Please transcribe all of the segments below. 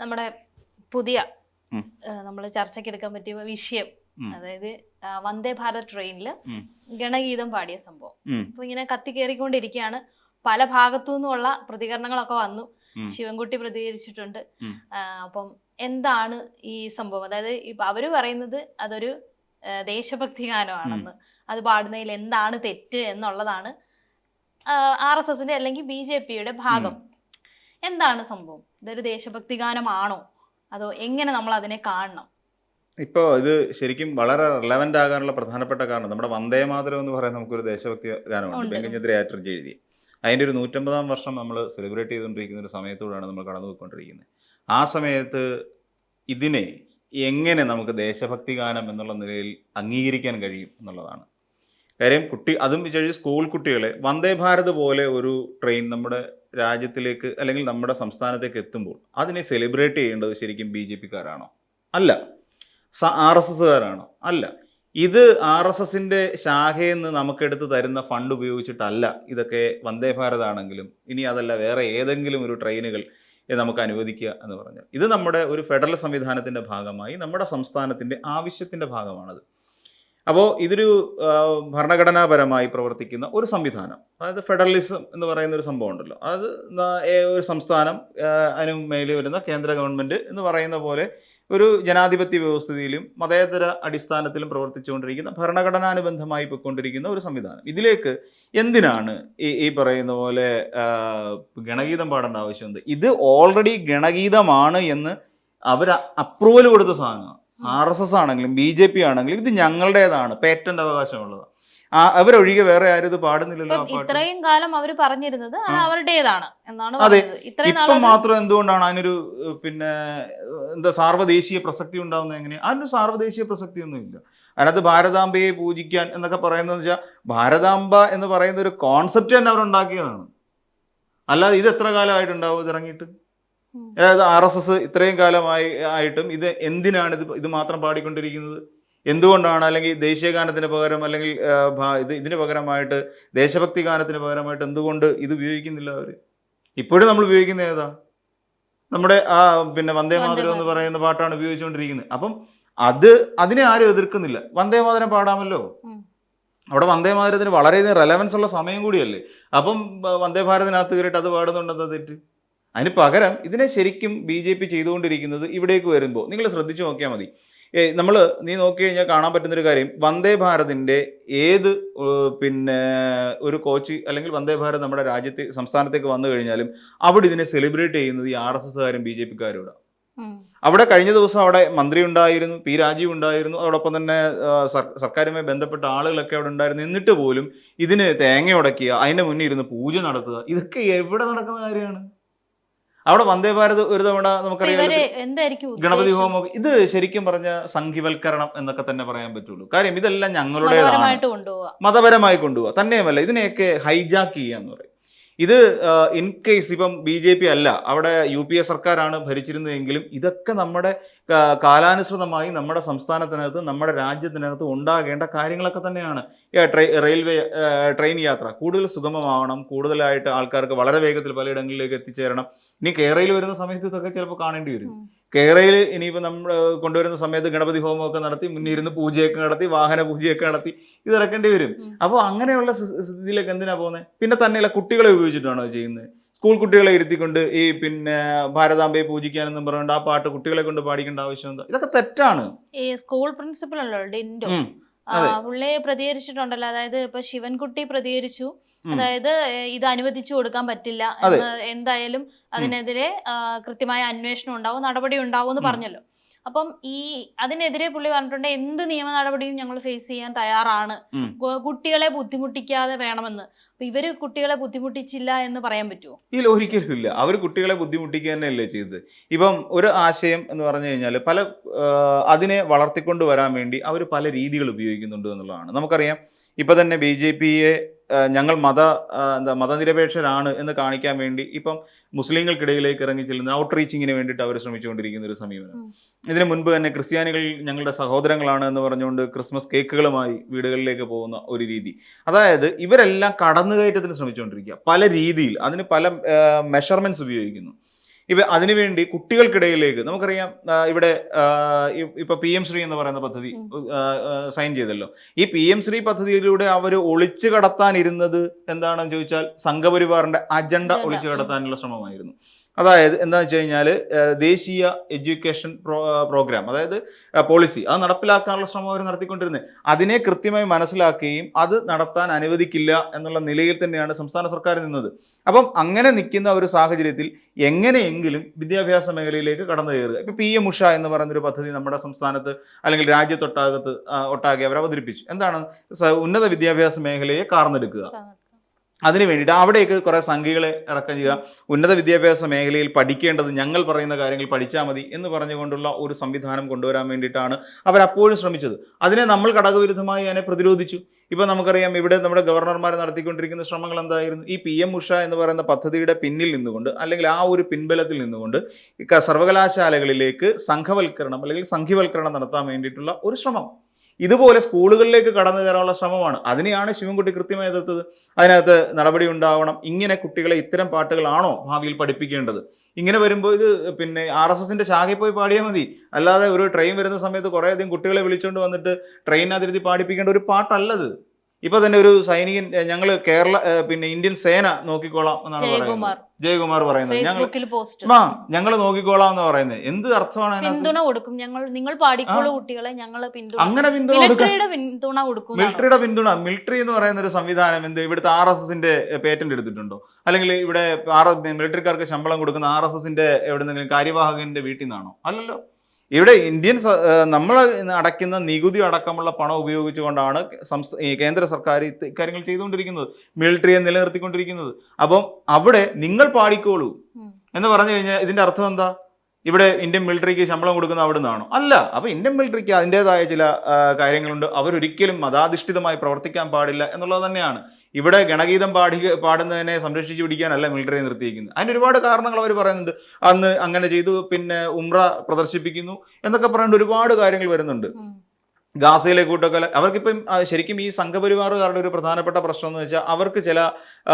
നമ്മുടെ പുതിയ നമ്മൾ ചർച്ചയ്ക്ക് എടുക്കാൻ പറ്റിയ വിഷയം. അതായത് വന്ദേ ഭാരത് ട്രെയിനിൽ ഗണഗീതം പാടിയ സംഭവം. അപ്പൊ ഇങ്ങനെ കത്തി കയറിക്കൊണ്ടിരിക്കുകയാണ് പല ഭാഗത്തു നിന്നുള്ള പ്രതികരണങ്ങളൊക്കെ വന്നു. ശിവൻകുട്ടി പ്രതികരിച്ചിട്ടുണ്ട്. അപ്പം എന്താണ് ഈ സംഭവം? അതായത് ഇപ്പൊ അവർ പറയുന്നത് അതൊരു ദേശഭക്തി ഗാനമാണെന്ന്. അത് പാടുന്നതിൽ എന്താണ് തെറ്റ് എന്നുള്ളതാണ് ആർ എസ് എസിന്റെ അല്ലെങ്കിൽ ബി ജെ പിയുടെ ഭാഗം. എന്താണ് സംഭവം? ഇതൊരു ദേശഭക്തി ഗാനമാണോ? അതോ എങ്ങനെ നമ്മൾ അതിനെ കാണണം? ഇപ്പോൾ ഇത് ശരിക്കും വളരെ റിലവന്റ് ആകാനുള്ള പ്രധാനപ്പെട്ട കാരണം നമ്മുടെ വന്ദേ മാതരം എന്ന് പറയുന്ന നമുക്കൊരു ദേശഭക്തി ഗാനമുണ്ട്. ബെങ്കഞ്ചന്ദ്ര ആറ്റർജി എഴുതി. അതിന്റെ ഒരു നൂറ്റമ്പതാം വർഷം നമ്മൾ സെലിബ്രേറ്റ് ചെയ്തുകൊണ്ടിരിക്കുന്ന ഒരു സമയത്തൂടെയാണ് നമ്മൾ കടന്നു പോയിക്കൊണ്ടിരിക്കുന്നത് ആ സമയത്ത് ഇതിനെ എങ്ങനെ നമുക്ക് ദേശഭക്തി ഗാനം എന്നുള്ള നിലയിൽ അംഗീകരിക്കാൻ കഴിയും എന്നുള്ളതാണ്. കാര്യം കുട്ടി അതും വിചാരിച്ച് സ്കൂൾ കുട്ടികളെ വന്ദേ ഭാരത് പോലെ ഒരു ട്രെയിൻ നമ്മുടെ രാജ്യത്തിലേക്ക് അല്ലെങ്കിൽ നമ്മുടെ സംസ്ഥാനത്തേക്ക് എത്തുമ്പോൾ അതിനെ സെലിബ്രേറ്റ് ചെയ്യേണ്ടത് ശരിക്കും ബി ജെ പിക്കാരാണോ? അല്ല. ആർ എസ് എസ്സുകാരാണോ? അല്ല. ഇത് ആർ എസ് എസിന്റെ ശാഖയിൽ നിന്ന് നമുക്കെടുത്ത് തരുന്ന ഫണ്ട് ഉപയോഗിച്ചിട്ടല്ല ഇതൊക്കെ വന്ദേ ഭാരത് ആണെങ്കിലും ഇനി അതല്ല വേറെ ഏതെങ്കിലും ഒരു ട്രെയിനുകൾ നമുക്ക് അനുവദിക്കുക എന്ന് പറഞ്ഞാൽ. ഇത് നമ്മുടെ ഒരു ഫെഡറൽ സംവിധാനത്തിന്റെ ഭാഗമായി നമ്മുടെ സംസ്ഥാനത്തിന്റെ ആവശ്യത്തിന്റെ ഭാഗമാണത്. അപ്പോൾ ഇതൊരു ഭരണഘടനാപരമായി പ്രവർത്തിക്കുന്ന ഒരു സംവിധാനം. അതായത് ഫെഡറലിസം എന്ന് പറയുന്ന ഒരു സംഭവം ഉണ്ടല്ലോ. അത് ഒരു സംസ്ഥാനം അതിന് മേലിൽ വരുന്ന കേന്ദ്ര ഗവൺമെന്റ് എന്ന് പറയുന്ന പോലെ ഒരു ജനാധിപത്യ വ്യവസ്ഥയിലും മതേതര അടിസ്ഥാനത്തിലും പ്രവർത്തിച്ചുകൊണ്ടിരിക്കുന്ന ഭരണഘടനാനുബന്ധമായി പോയിക്കൊണ്ടിരിക്കുന്ന ഒരു സംവിധാനം. ഇതിലേക്ക് എന്തിനാണ് ഈ ഈ പറയുന്ന പോലെ ഗണഗീതം പാടേണ്ട ആവശ്യമുണ്ട് ഇത് ഓൾറെഡി ഗണഗീതമാണ് എന്ന് അവർ അപ്രൂവൽ കൊടുത്ത സാധനമാണ്. ആർ എസ് എസ് ആണെങ്കിലും ബി ജെ പി ആണെങ്കിലും ഇത് ഞങ്ങളുടേതാണ്. പേറ്റന്റ് അവകാശമുള്ളതാണ് അവരൊഴികെ വേറെ ആരും ഇത് പാടുന്നില്ലല്ലോ ഇത്രയും കാലം അവർ പറഞ്ഞിരുന്നത് അവരുടേതാണ് എന്നാണ് അതെ. ഇപ്പം മാത്രം എന്തുകൊണ്ടാണ് അതിനൊരു പിന്നെ എന്താ സാർവദേശീയ പ്രസക്തി ഉണ്ടാവുന്നത് എങ്ങനെയാ അതിനൊരു സാർവദേശീയ പ്രസക്തി ഒന്നുമില്ല അതിനകത്ത് ഭാരതാംബയെ പൂജിക്കാൻ എന്നൊക്കെ പറയുന്നത് വെച്ചാൽ ഭാരതാംബ എന്ന് പറയുന്ന ഒരു കോൺസെപ്റ്റ് തന്നെ അവരുണ്ടാക്കിയതാണ്. അല്ലാതെ ഇത് എത്ര കാലമായിട്ടുണ്ടാവും ഇത് ഇറങ്ങിയിട്ട്. അതായത് ആർ എസ് എസ് ഇത്രയും കാലമായി ആയിട്ടും ഇത് എന്തിനാണ് ഇത് ഇത് മാത്രം പാടിക്കൊണ്ടിരിക്കുന്നത്? എന്തുകൊണ്ടാണ്? അല്ലെങ്കിൽ ദേശീയ ഗാനത്തിന് പകരം അല്ലെങ്കിൽ ഇത് ഇതിന് പകരമായിട്ട് ദേശഭക്തി ഗാനത്തിന് പകരമായിട്ട് എന്തുകൊണ്ട് ഇത് ഉപയോഗിക്കുന്നില്ല അവർ ഇപ്പോഴും നമ്മൾ ഉപയോഗിക്കുന്ന ഏതാ? നമ്മുടെ ആ പിന്നെ വന്ദേ മാതരം എന്ന് പറയുന്ന പാട്ടാണ് ഉപയോഗിച്ചുകൊണ്ടിരിക്കുന്നത്. അപ്പം അത് അതിനെ ആരും എതിർക്കുന്നില്ല. വന്ദേ മാതരം പാടാമല്ലോ. അവിടെ വന്ദേ മാതരത്തിന് വളരെയധികം റെലവൻസ് ഉള്ള സമയം കൂടിയല്ലേ? അപ്പം വന്ദേ ഭാരതിനകത്ത് കയറിയിട്ട് അത് പാടുന്നുണ്ടെന്താ തെറ്റ്? അതിന് പകരം ഇതിനെ ശരിക്കും ബി ജെ പി ചെയ്തുകൊണ്ടിരിക്കുന്നത് ഇവിടേക്ക് വരുമ്പോൾ നിങ്ങൾ ശ്രദ്ധിച്ചു നോക്കിയാൽ മതി. നമ്മൾ നീ നോക്കി കഴിഞ്ഞാൽ കാണാൻ പറ്റുന്നൊരു കാര്യം വന്ദേ ഭാരതിന്റെ ഏത് പിന്നെ ഒരു കോച്ച് അല്ലെങ്കിൽ വന്ദേ ഭാരത് നമ്മുടെ രാജ്യത്തെ സംസ്ഥാനത്തേക്ക് വന്നു കഴിഞ്ഞാലും അവിടെ ഇതിനെ സെലിബ്രേറ്റ് ചെയ്യുന്നത് ഈ ആർ എസ് എസ്സുകാരും ബി ജെ പിക്കാരും ഇവിടെ അവിടെ കഴിഞ്ഞ ദിവസം അവിടെ മന്ത്രി ഉണ്ടായിരുന്നു പി രാജീവ് ഉണ്ടായിരുന്നു അതോടൊപ്പം തന്നെ സർക്കാരുമായി ബന്ധപ്പെട്ട ആളുകളൊക്കെ അവിടെ ഉണ്ടായിരുന്നു. എന്നിട്ട് പോലും ഇതിന് തേങ്ങ ഉടക്കുക അതിന്റെ മുന്നിൽ ഇരുന്ന് പൂജ നടത്തുക ഇതൊക്കെ എവിടെ നടക്കുന്ന കാര്യമാണ്? അവിടെ വന്ദേ ഭാരത് ഒരു തവണ നമുക്കറിയാം ഗണപതി? ഹോമം ഇത് ശരിക്കും പറഞ്ഞ സംഘിവൽക്കരണം എന്നൊക്കെ തന്നെ പറയാൻ പറ്റുള്ളൂ. കാര്യം ഇതെല്ലാം ഞങ്ങളുടേതാണ്. മതപരമായി കൊണ്ടുപോവാ. തന്നെയുമല്ല ഇതിനെയൊക്കെ ഹൈജാക്ക് ചെയ്യുക എന്ന് പറയും. ഇത് ഇൻ കേസ് ഇപ്പം ബി ജെ പി അല്ല അവിടെ യു പി എ സർക്കാരാണ് ഭരിച്ചിരുന്നതെങ്കിലും ഇതൊക്കെ നമ്മുടെ കാലാനുസൃതമായി നമ്മുടെ സംസ്ഥാനത്തിനകത്ത് നമ്മുടെ രാജ്യത്തിനകത്ത് ഉണ്ടാകേണ്ട കാര്യങ്ങളൊക്കെ തന്നെയാണ്. റെയിൽവേ ട്രെയിൻ യാത്ര കൂടുതൽ സുഗമമാവണം കൂടുതലായിട്ട് ആൾക്കാർക്ക് വളരെ വേഗത്തിൽ പലയിടങ്ങളിലേക്ക് എത്തിച്ചേരണം. ഇനി കേരളയിൽ വരുന്ന സമയത്ത് ഇതൊക്കെ ചിലപ്പോൾ കാണേണ്ടി വരും. കേരളയിൽ ഇനിയിപ്പോൾ നമ്മൾ കൊണ്ടുവരുന്ന സമയത്ത് ഗണപതി ഹോമമൊക്കെ നടത്തി മുന്നിൽ ഇരുന്ന് പൂജയൊക്കെ നടത്തി വാഹന പൂജയൊക്കെ നടത്തി ഇത് ഇറക്കേണ്ടി വരും അപ്പോൾ അങ്ങനെയുള്ള സ്ഥി- സ്ഥിതിയിലേക്ക് എന്തിനാ പോകുന്നത് പിന്നെ തന്നെയല്ല കുട്ടികളെ ഉപയോഗിച്ചിട്ടാണോ ചെയ്യുന്നത് സ്കൂൾ കുട്ടികളെ ഇരുത്തിക്കൊണ്ട് ഈ പിന്നെ ഭാരതാംബയെ പൂജിക്കാനെന്നും പറഞ്ഞുകൊണ്ട് ആ പാട്ട് കുട്ടികളെ കൊണ്ട് പാടിക്കേണ്ട ആവശ്യം എന്താ? ഇതൊക്കെ തെറ്റാണ്. ഈ സ്കൂൾ പ്രിൻസിപ്പൽ ഉണ്ടല്ലോ ഡിൻഡോ. പുള്ളിയെ പ്രതികരിച്ചിട്ടുണ്ടല്ലോ. അതായത് ഇപ്പൊ ശിവൻകുട്ടി പ്രതികരിച്ചു. അതായത് ഇത് അനുവദിച്ചു കൊടുക്കാൻ പറ്റില്ല എന്തായാലും അതിനെതിരെ കൃത്യമായ അന്വേഷണം ഉണ്ടാവും നടപടി ഉണ്ടാവും എന്ന് പറഞ്ഞല്ലോ. അപ്പം ഈ അതിനെതിരെ പുള്ളി പറഞ്ഞിട്ടുണ്ട് എന്ത് നിയമ നടപടിയും ഞങ്ങൾ ഫേസ് ചെയ്യാൻ തയ്യാറാണ്. കുട്ടികളെ ബുദ്ധിമുട്ടിക്കാതെ വേണമെന്ന്. ഇവർ കുട്ടികളെ ബുദ്ധിമുട്ടിച്ചില്ല എന്ന് പറയാൻ പറ്റുമോ ഇല്ല ഒരിക്കലും ഇല്ല. അവർ കുട്ടികളെ ബുദ്ധിമുട്ടിക്കുക തന്നെയല്ലേ ചെയ്തത്. ഇപ്പം ഒരു ആശയം എന്ന് പറഞ്ഞു കഴിഞ്ഞാൽ പല അതിനെ വളർത്തിക്കൊണ്ട് വരാൻ വേണ്ടി അവർ പല രീതികൾ ഉപയോഗിക്കുന്നുണ്ട് എന്നുള്ളതാണ്. നമുക്കറിയാം ഇപ്പൊ തന്നെ ബി ജെ പിയെ ഞങ്ങൾ മത എന്താ മതനിരപേക്ഷരാണ് എന്ന് കാണിക്കാൻ വേണ്ടി ഇപ്പം മുസ്ലിങ്ങൾക്കിടയിലേക്ക് ഇറങ്ങി ചെല്ലുന്ന ഔട്ട് റീച്ചിങ്ങിന് വേണ്ടിയിട്ട് അവർ ശ്രമിച്ചുകൊണ്ടിരിക്കുന്ന ഒരു സമീപനം. ഇതിനു മുൻപ് തന്നെ ക്രിസ്ത്യാനികൾ ഞങ്ങളുടെ സഹോദരങ്ങളാണ് എന്ന് പറഞ്ഞുകൊണ്ട് ക്രിസ്മസ് കേക്കുകളുമായി വീടുകളിലേക്ക് പോകുന്ന ഒരു രീതി. അതായത് ഇവരെല്ലാം കടന്നുകയറ്റത്തിന് ശ്രമിച്ചുകൊണ്ടിരിക്കുക. പല രീതിയിൽ അതിന് പല മെഷർമെന്റ്സ് ഉപയോഗിക്കുന്നു. ഇവ അതിനുവേണ്ടി കുട്ടികൾക്കിടയിലേക്ക് നമുക്കറിയാം ഇവിടെ ഇപ്പൊ പി എം ശ്രീ എന്ന് പറയുന്ന പദ്ധതി സൈൻ ചെയ്തല്ലോ. ഈ പി എം ശ്രീ പദ്ധതിയിലൂടെ അവർ ഒളിച്ചു കടത്താനിരുന്നത് എന്താണെന്ന് ചോദിച്ചാൽ സംഘപരിവാറിന്റെ അജണ്ട, ഒളിച്ചു കടത്താനുള്ള ശ്രമമായിരുന്നു. അതായത് എന്താണെന്ന് വെച്ച് കഴിഞ്ഞാൽ ദേശീയ എഡ്യൂക്കേഷൻ പ്രോ പ്രോഗ്രാം അതായത് പോളിസി അത് നടപ്പിലാക്കാനുള്ള ശ്രമം അവർ നടത്തിക്കൊണ്ടിരുന്നത് അതിനെ കൃത്യമായി മനസ്സിലാക്കുകയും അത് നടത്താൻ അനുവദിക്കില്ല എന്നുള്ള നിലയിൽ തന്നെയാണ് സംസ്ഥാന സർക്കാർ നിന്നത്. അപ്പം അങ്ങനെ നിൽക്കുന്ന ഒരു സാഹചര്യത്തിൽ എങ്ങനെയെങ്കിലും വിദ്യാഭ്യാസ മേഖലയിലേക്ക് കടന്നു കയറുക. ഇപ്പം പി എം ഉഷ എന്ന് പറയുന്നൊരു പദ്ധതി നമ്മുടെ സംസ്ഥാനത്ത് അല്ലെങ്കിൽ രാജ്യത്തൊട്ടാകത്ത് ഒട്ടാകെ അവർ അവതരിപ്പിച്ചു. എന്താണ് ഉന്നത വിദ്യാഭ്യാസ മേഖലയെ കാർന്നെടുക്കുക. അതിന് വേണ്ടിയിട്ട് അവിടേക്ക് കുറേ സംഖ്യകളെ ഇറക്കം ചെയ്യുക. ഉന്നത വിദ്യാഭ്യാസ മേഖലയിൽ പഠിക്കേണ്ടത് ഞങ്ങൾ പറയുന്ന കാര്യങ്ങൾ പഠിച്ചാൽ മതി എന്ന് പറഞ്ഞുകൊണ്ടുള്ള ഒരു സംവിധാനം കൊണ്ടുവരാൻ വേണ്ടിയിട്ടാണ് അപ്പോഴും ശ്രമിച്ചത്. അതിനെ നമ്മൾ ഘടകവിരുദ്ധമായി അതിനെ പ്രതിരോധിച്ചു. ഇപ്പൊ നമുക്കറിയാം ഇവിടെ നമ്മുടെ ഗവർണർമാർ നടത്തിക്കൊണ്ടിരിക്കുന്ന ശ്രമങ്ങൾ എന്തായിരുന്നു? ഈ പി എം ഉഷ എന്ന് പറയുന്ന പദ്ധതിയുടെ പിന്നിൽ നിന്നുകൊണ്ട് അല്ലെങ്കിൽ ആ ഒരു പിൻബലത്തിൽ നിന്നുകൊണ്ട് സർവകലാശാലകളിലേക്ക് സംഘവൽക്കരണം അല്ലെങ്കിൽ സംഘിവൽക്കരണം നടത്താൻ വേണ്ടിയിട്ടുള്ള ഒരു ശ്രമം. ഇതുപോലെ സ്കൂളുകളിലേക്ക് കടന്നു കയറാനുള്ള ശ്രമമാണ്. അതിനെയാണ് ശിവൻകുട്ടി കൃത്യമായി എതിർത്തത്. അതിനകത്ത് നടപടി ഉണ്ടാവണം. ഇങ്ങനെ കുട്ടികളെ ഇത്തരം പാട്ടുകളാണോ ഭാവിയിൽ പഠിപ്പിക്കേണ്ടത്? ഇങ്ങനെ വരുമ്പോൾ ഇത് പിന്നെ ആർ എസ് എസിന്റെ ശാഖയിൽ പോയി പാടിയാൽ മതി. അല്ലാതെ ഒരു ട്രെയിൻ വരുന്ന സമയത്ത് കുറേ അധികം കുട്ടികളെ വിളിച്ചുകൊണ്ട് വന്നിട്ട് ട്രെയിനകത്തിരുത്തി പാടിപ്പിക്കേണ്ട ഒരു പാട്ടല്ലത്. ഇപ്പൊ തന്നെ ഒരു സൈനികൻ ഞങ്ങൾ കേരള പിന്നെ ഇന്ത്യൻ സേന നോക്കിക്കോളാം എന്നാണ് പറയുന്നത്. ജയകുമാർ പറയുന്നത്. ഞങ്ങൾ ആ ഞങ്ങൾ നോക്കിക്കോളാം എന്ന് പറയുന്നത്. എന്ത് അർത്ഥമാണ് പിന്തുണ കൊടുക്കും. ഞങ്ങൾ നിങ്ങൾ പാടിക്കോളൂ കുട്ടികളെ ഞങ്ങൾ പിന്തുണ അങ്ങനെ പിന്തുണ പിന്തുണ കൊടുക്കും? മിലിറ്ററിയുടെ പിന്തുണ. മിലിറ്ററി എന്ന് പറയുന്ന ഒരു സംവിധാനം എന്ത്? ഇവിടുത്തെ ആർ എസ് എസിന്റെ പേറ്റന്റ് എടുത്തിട്ടുണ്ടോ? അല്ലെങ്കിൽ ഇവിടെ ആർ മിലിറ്ററിക്കാർക്ക് ശമ്പളം കൊടുക്കുന്ന ആർ എസ് എസിന്റെ എവിടെന്നെങ്കിലും കാര്യവാഹകന്റെ വീട്ടിൽ നിന്നാണോ? അല്ലല്ലോ. ഇവിടെ ഇന്ത്യൻ നമ്മൾ അടയ്ക്കുന്ന നികുതി അടക്കമുള്ള പണം ഉപയോഗിച്ചുകൊണ്ടാണ് സംസ്ഥാന കേന്ദ്ര സർക്കാർ ഇക്കാര്യങ്ങൾ ചെയ്തുകൊണ്ടിരിക്കുന്നത്. മിലിറ്ററിയെ നിലനിർത്തിക്കൊണ്ടിരിക്കുന്നത്. അപ്പം അവിടെ നിങ്ങൾ പാടിക്കോളൂ എന്ന് പറഞ്ഞു കഴിഞ്ഞാൽ ഇതിന്റെ അർത്ഥം എന്താ? ഇവിടെ ഇന്ത്യൻ മിലിറ്ററിക്ക് ശമ്പളം കൊടുക്കുന്ന അവിടെ നിന്നാണോ അല്ല. അപ്പോൾ ഇന്ത്യൻ മിലിറ്ററിക്ക് അതിന്റെതായ ചില കാര്യങ്ങളുണ്ട്. അവരൊരിക്കലും മതാധിഷ്ഠിതമായി പ്രവർത്തിക്കാൻ പാടില്ല എന്നുള്ളത് തന്നെയാണ്. ഇവിടെ ഗണഗീതം പാടി പാടുന്നതിനെ സംരക്ഷിച്ചു പിടിക്കാനല്ല മിലിറ്ററി നിർത്തിയിരിക്കുന്നത്. അതിന് ഒരുപാട് കാരണങ്ങൾ അവർ പറയുന്നുണ്ട്. അന്ന് അങ്ങനെ ചെയ്തു പിന്നെ ഉമ്ര പ്രദർശിപ്പിക്കുന്നു എന്നൊക്കെ പറഞ്ഞിട്ട് ഒരുപാട് കാര്യങ്ങൾ വരുന്നുണ്ട്. ഗാസയിലെ കൂട്ടക്കൊല അവർക്കിപ്പം ശരിക്കും ഈ സംഘപരിവാറുകാരുടെ ഒരു പ്രധാനപ്പെട്ട പ്രശ്നം എന്ന് വെച്ചാൽ അവർക്ക് ചില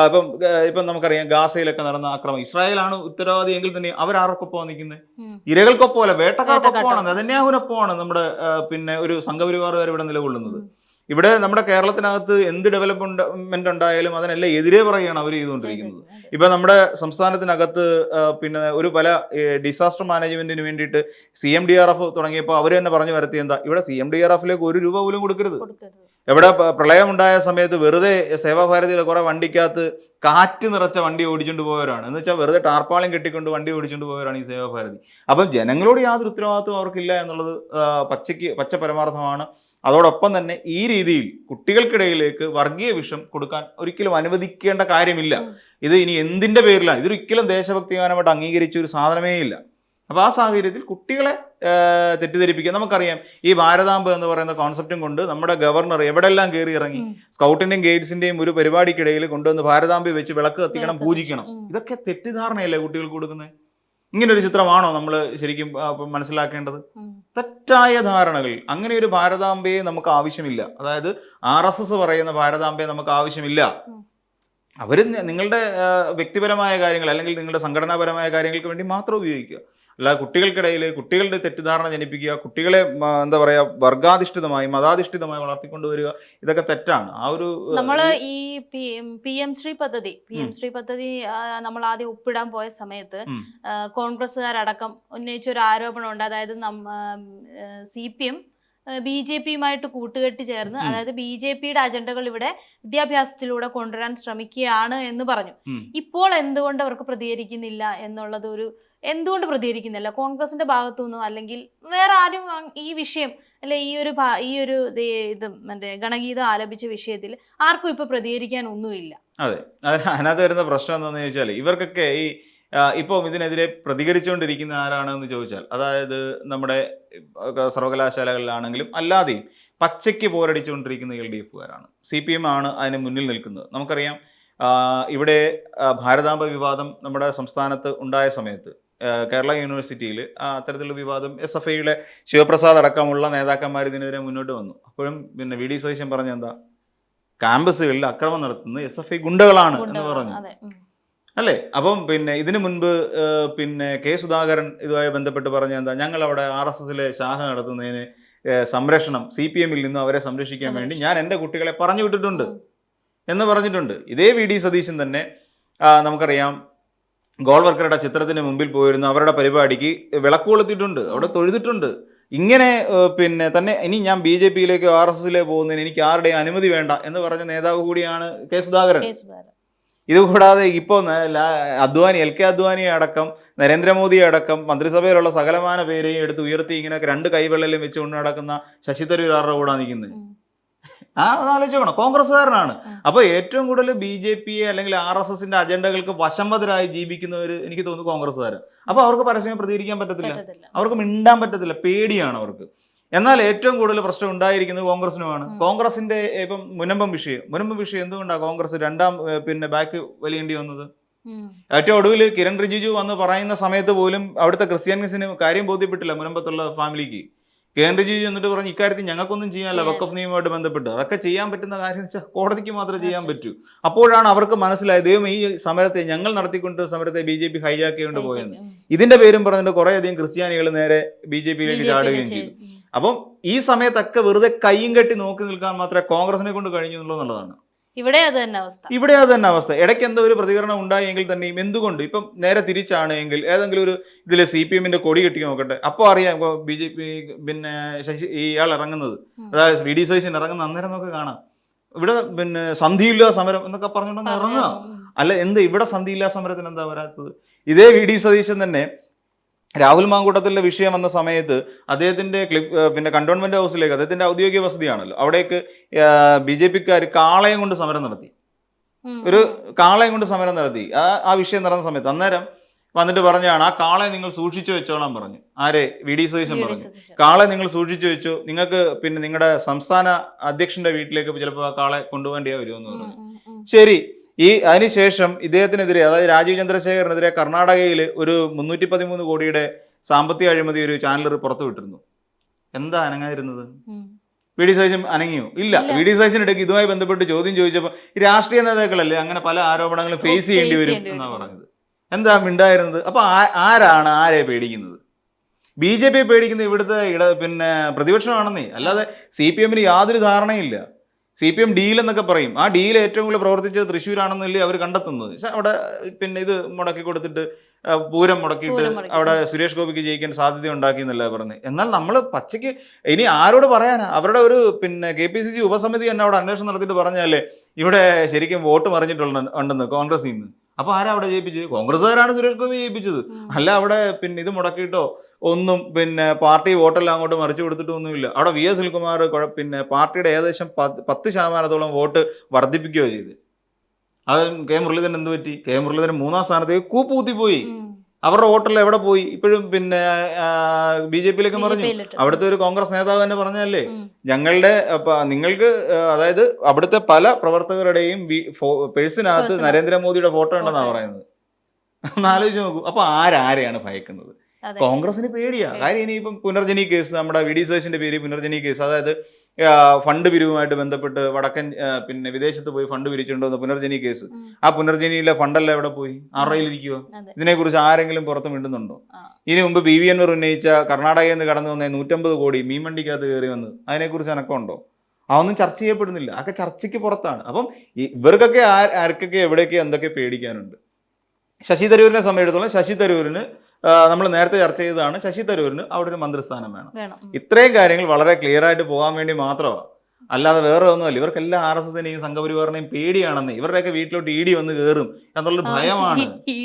ഇപ്പം ഇപ്പം നമുക്കറിയാം ഗാസയിലൊക്കെ നടന്ന ആക്രമം ഇസ്രായേലാണ് ഉത്തരവാദി എങ്കിൽ തന്നെ അവരാർക്കൊപ്പമാണ് നിൽക്കുന്നത് ഉം. ഇരകൾക്കൊപ്പമല്ല വേട്ടക്കാർക്കൊപ്പമാണ് വേട്ടക്കാർക്ക്. നെതന്യാഹുവിനൊപ്പമാണ് നമ്മുടെ പിന്നെ ഒരു സംഘപരിവാറുകാർ ഇവിടെ നിലകൊള്ളുന്നത്. ഇവിടെ നമ്മുടെ കേരളത്തിനകത്ത് എന്ത് ഡെവലപ്മെന്റ് ഉണ്ടായാലും അതിനെല്ലാം എതിരെ പറയുകയാണ് അവർ ചെയ്തുകൊണ്ടിരിക്കുന്നത്. ഇപ്പൊ നമ്മുടെ സംസ്ഥാനത്തിനകത്ത് പിന്നെ ഒരു പല ഡിസാസ്റ്റർ മാനേജ്മെന്റിന് വേണ്ടിയിട്ട് C M D R F തുടങ്ങിയപ്പോൾ അവർ തന്നെ പറഞ്ഞു വരുത്തി എന്താ ഇവിടെ സി എം ഡി ആർ എഫിലേക്ക് ഒരു രൂപ പോലും കൊടുക്കരുത്. എവിടെ പ്രളയമുണ്ടായ പ്രളയം ഉണ്ടായ സമയത്ത് വെറുതെ സേവാഭാരതിയുടെ കുറെ വണ്ടിക്കകത്ത് കാറ്റ് നിറച്ച വണ്ടി ഓടിച്ചുകൊണ്ട് പോയവരാണ്. എന്ന് വെച്ചാൽ വെറുതെ ടാർപ്പാളം കെട്ടിക്കൊണ്ട് വണ്ടി ഓടിച്ചുകൊണ്ട് പോയവരാണ് ഈ സേവാഭാരതി. അപ്പം ജനങ്ങളോട് യാതൊരു ഉത്തരവാദിത്വം അവർക്കില്ല എന്നുള്ളത് പച്ചയ്ക്ക് പച്ച പരമാർത്ഥമാണ് അതോടൊപ്പം തന്നെ ഈ രീതിയിൽ കുട്ടികൾക്കിടയിലേക്ക് വർഗീയ വിഷം കൊടുക്കാൻ ഒരിക്കലും അനുവദിക്കേണ്ട കാര്യമില്ല. ഇത് ഇനി എന്തിന്റെ പേരിലാണ് ഇതൊരിക്കലും ദേശഭക്തി ഗാനമായിട്ട് അംഗീകരിച്ച ഒരു സാധനമേ ഇല്ല അപ്പോൾ ആ സാഹചര്യത്തിൽ കുട്ടികളെ തെറ്റിദ്ധരിപ്പിക്കുക. നമുക്കറിയാം ഈ ഭാരതാമ്പ് എന്ന് പറയുന്ന കോൺസെപ്റ്റും കൊണ്ട് നമ്മുടെ ഗവർണർ എവിടെല്ലാം കയറി ഇറങ്ങി. സ്കൗട്ടിന്റെയും ഗൈഡ്സിന്റെയും ഒരു പരിപാടിക്കിടയിൽ കൊണ്ടുവന്ന് ഭാരതാമ്പ് വെച്ച് വിളക്ക് കത്തിക്കണം പൂജിക്കണം. ഇതൊക്കെ തെറ്റിദ്ധാരണയല്ലേ കുട്ടികൾക്ക് കൊടുക്കുന്നത്? ഇങ്ങനെ ഒരു ചിത്രമാണോ നമ്മൾ ശരിക്കും മനസ്സിലാക്കേണ്ടത്? തെറ്റായ ധാരണകൾ. അങ്ങനെ ഒരു ഭാരതാംബയെ നമുക്ക് ആവശ്യമില്ല. അതായത് ആർ എസ് എസ് പറയുന്ന ഭാരതാംബയെ നമുക്ക് ആവശ്യമില്ല. അവർ നിങ്ങളുടെ വ്യക്തിപരമായ കാര്യങ്ങൾ അല്ലെങ്കിൽ നിങ്ങളുടെ സംഘടനാപരമായ കാര്യങ്ങൾക്ക് വേണ്ടി മാത്രം ഉപയോഗിക്കുക. അല്ല കുട്ടികൾക്കിടയിൽ കുട്ടികളുടെ തെറ്റിദ്ധാരണ ജനിപ്പിക്കുക കുട്ടികളെ എന്താ പറയാ വർഗാധിഷ്ഠിതമായി മതാധിഷ്ഠിതമായി വളർത്തിക്കൊണ്ടുവരിക ഇതൊക്കെ തെറ്റാണ്. ആ ഒരു നമ്മൾ നമ്മൾ ഈ പി എം ശ്രീ പദ്ധതി പി എം ശ്രീ പദ്ധതി നമ്മൾ ആദ്യം ഒപ്പിടാൻ പോയ സമയത്ത്. കോൺഗ്രസ്സുകാരടക്കം ഉന്നയിച്ച ഒരു ആരോപണം ഉണ്ട് അതായത് C P M B J പിയുമായിട്ട് കൂട്ടുകെട്ട് ചേർന്ന് അതായത് ബി ജെ പിയുടെ അജണ്ടകൾ ഇവിടെ വിദ്യാഭ്യാസത്തിലൂടെ കൊണ്ടുവരാൻ ശ്രമിക്കുകയാണ് എന്ന് പറഞ്ഞു. ഇപ്പോൾ എന്തുകൊണ്ട് അവർക്ക് പ്രതികരിക്കുന്നില്ല എന്നുള്ളത് ഒരു എന്തുകൊണ്ട് പ്രതികരിക്കുന്നില്ല? കോൺഗ്രസിന്റെ ഭാഗത്തു നിന്നോ അല്ലെങ്കിൽ വേറെ ആരും ഈ വിഷയം അല്ലെ ഈ ഒരു ഈ ഒരു ഇത് മറ്റേ ഗണഗീതം ആലപിച്ച വിഷയത്തിൽ ആർക്കും ഇപ്പൊ പ്രതികരിക്കാൻ ഒന്നുമില്ല. അതെ. അത് അതിനകത്ത് വരുന്ന പ്രശ്നം എന്താണെന്ന് ചോദിച്ചാൽ ഇവർക്കൊക്കെ ഈ ഇപ്പോൾ ഇപ്പം ഇതിനെതിരെ പ്രതികരിച്ചുകൊണ്ടിരിക്കുന്ന ആരാണെന്ന് ചോദിച്ചാൽ അതായത് നമ്മുടെ സർവകലാശാലകളിലാണെങ്കിലും അല്ലാതെയും പച്ചയ്ക്ക് പോരടിച്ചുകൊണ്ടിരിക്കുന്ന എൽ ഡി എഫുകാരാണ്. സി പി എം ആണ് അതിന് മുന്നിൽ നിൽക്കുന്നത്. നമുക്കറിയാം ഇവിടെ ഭാരതാംബ വിവാദം നമ്മുടെ സംസ്ഥാനത്ത് ഉണ്ടായ സമയത്ത് കേരള യൂണിവേഴ്സിറ്റിയിൽ അത്തരത്തിലുള്ള വിവാദം എസ് എഫ് ഐയുടെ ശിവപ്രസാദ് അടക്കമുള്ള നേതാക്കന്മാർ ഇതിനെതിരെ മുന്നോട്ട് വന്നു. അപ്പോഴും പിന്നെ വി ഡി സതീശൻ പറഞ്ഞ എന്താ? ക്യാമ്പസുകളിൽ അക്രമം നടത്തുന്നത് എസ് എഫ് ഐ ഗുണ്ടകളാണ് എന്ന് പറഞ്ഞു. അല്ലേ? അപ്പം പിന്നെ ഇതിനു മുൻപ് പിന്നെ കെ സുധാകരൻ ഇതുമായി ബന്ധപ്പെട്ട് പറഞ്ഞ എന്താ? ഞങ്ങൾ അവിടെ ആർ എസ് എസിലെ ശാഖ നടത്തുന്നതിന് സംരക്ഷണം സി പി എമ്മിൽ നിന്നും അവരെ സംരക്ഷിക്കാൻ വേണ്ടി ഞാൻ എന്റെ കുട്ടികളെ പറഞ്ഞു വിട്ടിട്ടുണ്ട് എന്ന് പറഞ്ഞിട്ടുണ്ട്. ഇതേ വി ഡി സതീശൻ തന്നെ നമുക്കറിയാം ഗോൾ വർക്കറുടെ ചിത്രത്തിന് മുമ്പിൽ പോയിരുന്നു അവരുടെ പരിപാടിക്ക് വിളക്ക് കൊളുത്തിയിട്ടുണ്ട് അവിടെ തൊഴുതിട്ടുണ്ട്. ഇങ്ങനെ പിന്നെ തന്നെ ഇനി ഞാൻ ബി ജെ പിയിലേക്കോ ആർ എസ് എസിലേക്കോ പോകുന്നതിന് എനിക്ക് ആരുടെയും അനുമതി വേണ്ട എന്ന് പറഞ്ഞ നേതാവ് കൂടിയാണ് കെ സുധാകരൻ. ഇതുകൂടാതെ ഇപ്പോൾ അദ്വാനി എൽ കെ അദ്വാനി അടക്കം നരേന്ദ്രമോദി അടക്കം മന്ത്രിസഭയിലുള്ള സകലമാന പേരെയും എടുത്ത് ഉയർത്തി ഇങ്ങനെ രണ്ട് കൈവെള്ളലും വെച്ചുകൊണ്ട് നടക്കുന്ന ശശി തരൂർ ആരുടെ കൂടെ നിൽക്കുന്നത്. ആ ഒന്ന് ആലോചിക്കണം കോൺഗ്രസ്സുകാരനാണ്. അപ്പോൾ അപ്പൊ ഏറ്റവും കൂടുതൽ ബി ജെ പി അല്ലെങ്കിൽ ആർ എസ് എസിന്റെ അജണ്ടകൾക്ക് വശംവതരായി ജീവിക്കുന്നവർ എനിക്ക് തോന്നുന്നു കോൺഗ്രസ്സുകാരൻ അപ്പൊ അവർക്ക് പരസ്യം പ്രതികരിക്കാൻ പറ്റത്തില്ല. പറ്റത്തില്ല. അവർക്ക് മിണ്ടാൻ പറ്റത്തില്ല. പേടിയാണ് അവർക്ക്. എന്നാൽ ഏറ്റവും കൂടുതൽ പ്രശ്നം ഉണ്ടായിരിക്കുന്നത് കോൺഗ്രസിനുമാണ് കോൺഗ്രസിന്റെ ഇപ്പം മുനമ്പം വിഷയം. മുനമ്പം വിഷയം എന്തുകൊണ്ടാണ് കോൺഗ്രസ് രണ്ടാം പിന്നെ ബാക്ക് വലിയേണ്ടി വന്നത്? ഏറ്റവും ഒടുവിൽ കിരൺ റിജിജു വന്ന് പറയുന്ന സമയത്ത് പോലും അവിടുത്തെ ക്രിസ്ത്യാനിസിന് കാര്യം ബോധ്യപ്പെട്ടില്ല മുനമ്പത്തുള്ള ഫാമിലിക്ക്. റിജിജു എന്നിട്ട് പറഞ്ഞ് ഇക്കാര്യത്തിൽ ഞങ്ങൾക്കൊന്നും ചെയ്യാനല്ല. വക്കഫ് നിയമമായിട്ട് ബന്ധപ്പെട്ട്. അതൊക്കെ ചെയ്യാൻ പറ്റുന്ന കാര്യം എന്ന് വെച്ചാൽ കോടതിക്ക് മാത്രമേ ചെയ്യാൻ പറ്റൂ. അപ്പോഴാണ് അവർക്ക് മനസ്സിലായത് ദൈവം ഈ സമരത്തെ ഞങ്ങൾ നടത്തിക്കൊണ്ട് സമരത്തെ ബി ജെ പി ഹൈജാക്ക് ചെയ്തുകൊണ്ട് പോയെന്ന് ഇതിന്റെ പേരും പറഞ്ഞിട്ട് കുറേയധികം ക്രിസ്ത്യാനികൾ നേരെ ബി ജെ പിയിലേക്ക് ചാടുകയും ചെയ്തു. ചെയ്തു. അപ്പം ഈ സമയത്തൊക്കെ വെറുതെ കൈയും കെട്ടി നോക്കി നിൽക്കാൻ മാത്രമേ കോൺഗ്രസിനെ കൊണ്ട് കഴിഞ്ഞു എന്നുള്ളതാണ്. ഇവിടെ അത് തന്നെ അവസ്ഥ. ഇവിടെ അത് തന്നെ അവസ്ഥ. ഇടയ്ക്ക് എന്തോ ഒരു പ്രതികരണം ഉണ്ടായെങ്കിൽ തന്നെയും എന്തുകൊണ്ട്? ഇപ്പം നേരെ തിരിച്ചാണ് എങ്കിൽ ഏതെങ്കിലും ഒരു ഇതിൽ സി പി എമ്മിന്റെ കൊടി കെട്ടി നോക്കട്ടെ. അപ്പോൾ അറിയാം ഇപ്പോൾ ബി ജെ പി പിന്നെ ശശി ഇയാൾ ഇറങ്ങുന്നത്. അതായത് വി ഡി സതീശൻ ഇറങ്ങുന്ന അന്നേരം നമുക്ക് കാണാം. ഇവിടെ പിന്നെ സന്ധിയില്ലാ സമരം എന്നൊക്കെ പറഞ്ഞിട്ടുണ്ടെങ്കിൽ ഇറങ്ങുക അല്ല എന്ത് ഇവിടെ സന്ധിയില്ലാ സമരത്തിന് എന്താ വരാത്തത്? ഇതേ വി ഡി സതീശൻ തന്നെ രാഹുൽ മാങ്കൂട്ടത്തിലെ വിഷയം വന്ന സമയത്ത് അദ്ദേഹത്തിന്റെ ക്ലിപ്പ് പിന്നെ കണ്ടോൺമെന്റ് ഹൗസിലേക്ക് അദ്ദേഹത്തിന്റെ ഔദ്യോഗിക വസതിയാണല്ലോ. അവിടേക്ക് ബി ജെ പിക്കാർ കാളയം കൊണ്ട് സമരം നടത്തി. ഒരു കാളയം കൊണ്ട് സമരം നടത്തി. ആ ആ വിഷയം നടന്ന സമയത്ത് അന്നേരം വന്നിട്ട് പറഞ്ഞാണ് ആ കാളയെ നിങ്ങൾ സൂക്ഷിച്ചു വെച്ചോളാൻ പറഞ്ഞു. ആരെ? വി ഡി സതീശൻ പറഞ്ഞു. കാളെ നിങ്ങൾ സൂക്ഷിച്ചു വെച്ചു. നിങ്ങൾക്ക് പിന്നെ നിങ്ങളുടെ സംസ്ഥാന അധ്യക്ഷന്റെ വീട്ടിലേക്ക് ചിലപ്പോൾ ആ കാളെ കൊണ്ടുപോകേണ്ടിയാ വരുമെന്ന് പറഞ്ഞു. ശരി ഈ അതിനുശേഷം ഇദ്ദേഹത്തിനെതിരെ അതായത് രാജീവ് ചന്ദ്രശേഖരനെതിരെ കർണാടകയിൽ ഒരു മുന്നൂറ്റി പതിമൂന്ന് കോടിയുടെ സാമ്പത്തിക അഴിമതി ഒരു ചാനൽ പുറത്തുവിട്ടിരുന്നു. എന്താ അനങ്ങാതിരുന്നത്. വി ഡി സതീശൻ അനങ്ങിയോ? ഇല്ല. വി ഡി സതീശനിടയ്ക്ക് ഇതുമായി ബന്ധപ്പെട്ട് ചോദ്യം ചോദിച്ചപ്പോൾ ഈ രാഷ്ട്രീയ നേതാക്കളല്ലേ അങ്ങനെ പല ആരോപണങ്ങളും ഫേസ് ചെയ്യേണ്ടി വരും എന്നാ പറഞ്ഞത്. എന്താ മിണ്ടായിരുന്നത്? അപ്പൊ ആ- ആരാണ് ആരെ പേടിക്കുന്നത്? ബി ജെ പി പേടിക്കുന്നത് ഇവിടുത്തെ ഇട പിന്നെ പ്രതിപക്ഷമാണെന്നേ. അല്ലാതെ സി പി എമ്മിന് യാതൊരു ധാരണയില്ല. സി പി എം ഡീൽ എന്നൊക്കെ പറയും. ആ ഡീൽ ഏറ്റവും കൂടുതൽ പ്രവർത്തിച്ചത് തൃശ്ശൂരാണെന്നല്ലേ അവർ കണ്ടെത്തുന്നത്. പക്ഷെ അവിടെ പിന്നെ ഇത് മുടക്കി കൊടുത്തിട്ട് പൂരം മുടക്കിയിട്ട് അവിടെ സുരേഷ് ഗോപിക്ക് ജയിക്കാൻ സാധ്യത ഉണ്ടാക്കി എന്നല്ല പറഞ്ഞത് എന്നാൽ നമ്മൾ പച്ചയ്ക്ക് ഇനി ആരോട് പറയാനാ? അവരുടെ ഒരു പിന്നെ കെ പി സി സി ഉപസമിതി തന്നെ അവിടെ അന്വേഷണം നടത്തിയിട്ട് പറഞ്ഞാലേ ഇവിടെ ശരിക്കും വോട്ട് മറിഞ്ഞിട്ടുള്ള ഉണ്ടെന്ന് കോൺഗ്രസിൽ നിന്ന്. അപ്പൊ ആരാ അവിടെ ജയിപ്പിച്ചത്? കോൺഗ്രസ്സുകാരാണ് സുരേഷ് ഗോപി ജയിപ്പിച്ചത്. അല്ല അവിടെ പിന്നെ ഇത് മുടക്കിയിട്ടോ ഒന്നും പിന്നെ പാർട്ടി വോട്ടെല്ലാം അങ്ങോട്ട് മറിച്ചു കൊടുത്തിട്ടൊന്നുമില്ല അവിടെ വി എസ് സുനിൽകുമാർ പിന്നെ പാർട്ടിയുടെ ഏകദേശം പത്ത് ശതമാനത്തോളം വോട്ട് വർദ്ധിപ്പിക്കുകയോ ചെയ്ത് അത് കെ മുരളീധരൻ എന്ത് പറ്റി? കെ മുരളീധരൻ മൂന്നാം സ്ഥാനത്തേക്ക് കൂപ്പുകുത്തിപ്പോയി ഉം. അവരുടെ വോട്ടെല്ലാം എവിടെ പോയി? ഇപ്പോഴും പിന്നെ ബി ജെ പിയിലേക്ക് പറഞ്ഞു അവിടുത്തെ ഒരു കോൺഗ്രസ് നേതാവ് തന്നെ പറഞ്ഞല്ലേ ഞങ്ങളുടെ നിങ്ങൾക്ക് അതായത് അവിടുത്തെ പല പ്രവർത്തകരുടെയും പേഴ്സിനകത്ത്. നരേന്ദ്രമോദിയുടെ ഫോട്ടോ ഉണ്ടെന്നാണ് പറയുന്നത്. ഒന്ന് ആലോചിച്ച് നോക്കൂ. അപ്പൊ ആരാരെയാണ് ഭയക്കുന്നത്. കോൺഗ്രസിന് പേടിയാ. പേടി. കാര്യം ഇനിയിപ്പം പുനർജനി കേസ് നമ്മുടെ വി ഡി സേഷിന്റെ പേര് പുനർജനി കേസ് അതായത് ഫണ്ട് പിരിവുമായിട്ട് ബന്ധപ്പെട്ട് വടക്കൻ പിന്നെ വിദേശത്ത് പോയി ഫണ്ട് പിരിച്ചിട്ടുണ്ടോ പുനർജനി കേസ്. ആ പുനർജനിയിലെ ഫണ്ടെല്ലാം എവിടെ പോയി? ആറയിലിരിക്കുക. ഇതിനെക്കുറിച്ച് ആരെങ്കിലും പുറത്ത് മിണ്ടുന്നുണ്ടോ? ഇതിനു ഇനി മുമ്പ് ബി വി എൻവർ ഉന്നയിച്ച കർണാടകയിൽ നിന്ന് കടന്നു വന്ന നൂറ്റമ്പത് കോടി മീൻവണ്ടിക്കകത്ത് കയറി വന്നത് അതിനെക്കുറിച്ച് അനക്കമുണ്ടോ? അതൊന്നും ചർച്ച ചെയ്യപ്പെടുന്നില്ല. അതൊക്കെ ചർച്ചയ്ക്ക് പുറത്താണ്. അപ്പം ഇവർക്കൊക്കെ ആർക്കൊക്കെ എവിടെയൊക്കെ എന്തൊക്കെ പേടിക്കാനുണ്ട്? ശശി തരൂരിനെ സംബന്ധിച്ചിടത്തോളം ശശി തരൂരിന് നമ്മൾ നേരത്തെ ചർച്ച ചെയ്തതാണ് ശശി തരൂരിന് അവിടെ ഒരു മന്ത്രിസ്ഥാനം വേണം. ഇത്രയും കാര്യങ്ങൾ വളരെ ക്ലിയർ ആയിട്ട് പോകാൻ വേണ്ടി മാത്രമാണ്. അല്ലാതെ വേറെ ഒന്നുമല്ല. ഇവർക്കെല്ലാം ആർ എസ് എസിനെയും സംഘപരിവാറിനെയും പേടിയാണെന്ന്. ഇവരുടെയൊക്കെ വീട്ടിലോട്ട് ഇ ഡി വന്ന് കയറും എന്നുള്ളൊരു ഭയമാണ്. ഇ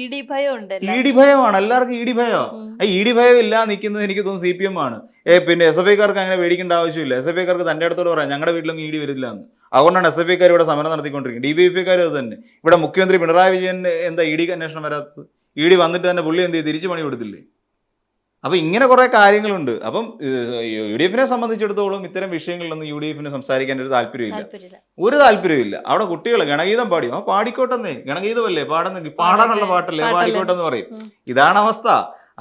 ഡി ഭയമാണ്. എല്ലാവർക്കും ഇ ഡി ഭയമാണ് ഇ ഡി ഭയം ഇല്ലാ നിൽക്കുന്നത് എനിക്ക് തോന്നുന്നു സി പി എം ആണ്. ഏ പിന്നെ എസ് എഫ് ഐക്കാർക്ക് അങ്ങനെ പേടിക്കേണ്ട ആവശ്യമില്ല. എസ് എഫ് ഐക്കാർക്ക് തന്റെ അടുത്തോട് പറയാം ഞങ്ങളുടെ വീട്ടിലും ഇ ഡി വരില്ല എന്ന്. അതുകൊണ്ടാണ് എസ് എഫ് ഐക്കാർ ഇവിടെ സമരം നടത്തിക്കൊണ്ടിരിക്കുന്നത്. ഡി ബി എഫ് ഐക്കാർ അത് തന്നെ. ഇവിടെ മുഖ്യമന്ത്രി പിണറായി വിജയൻ എന്താ ഇ ഡി അന്വേഷണം വരാത്തത്? ഇ ഡി വന്നിട്ട് തന്നെ പുള്ളി എന്ത് ചെയ്യും? തിരിച്ചു പണി കൊടുത്തില്ലേ? അപ്പൊ ഇങ്ങനെ കുറെ കാര്യങ്ങളുണ്ട്. അപ്പം യു ഡി എഫിനെ സംബന്ധിച്ചിടത്തോളം ഇത്തരം വിഷയങ്ങളിലൊന്നും യു ഡി എഫിന് സംസാരിക്കാൻ ഒരു താല്പര്യമില്ല. ഒരു താല്പര്യമില്ല അവിടെ കുട്ടികൾ ഗണഗീതം പാടി ആ പാടിക്കോട്ടെന്നേ. ഗണഗീതമല്ലേ പാടുന്ന പാടാനുള്ള പാട്ടല്ലേ? പാട്ടല്ലേ. പാടിക്കോട്ടെന്ന് പറയും. ഇതാണ് അവസ്ഥ.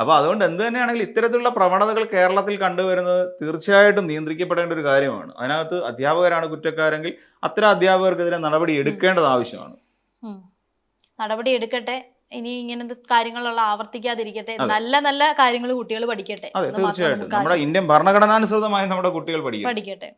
അപ്പൊ അതുകൊണ്ട് എന്ത് തന്നെയാണെങ്കിലും ഇത്തരത്തിലുള്ള പ്രവണതകൾ കേരളത്തിൽ കണ്ടുവരുന്നത് തീർച്ചയായിട്ടും നിയന്ത്രിക്കപ്പെടേണ്ട ഒരു കാര്യമാണ്. അതിനകത്ത് അധ്യാപകരാണ് കുറ്റക്കാരെങ്കിൽ അത്തരം അധ്യാപകർക്കെതിരെ നടപടി എടുക്കേണ്ടത് ആവശ്യമാണ്. നടപടി എടുക്കട്ടെ. ഇനി ഇങ്ങനത്തെ കാര്യങ്ങളുള്ള ആവർത്തിക്കാതിരിക്കട്ടെ. നല്ല നല്ല കാര്യങ്ങൾ കുട്ടികൾ പഠിക്കട്ടെ. അതെ തീർച്ചയായിട്ടും. നമ്മുടെ. ഇന്ത്യൻ ഭരണഘടനാനുസൃതമായി നമ്മുടെ കുട്ടികൾ പഠിക്കട്ടെ.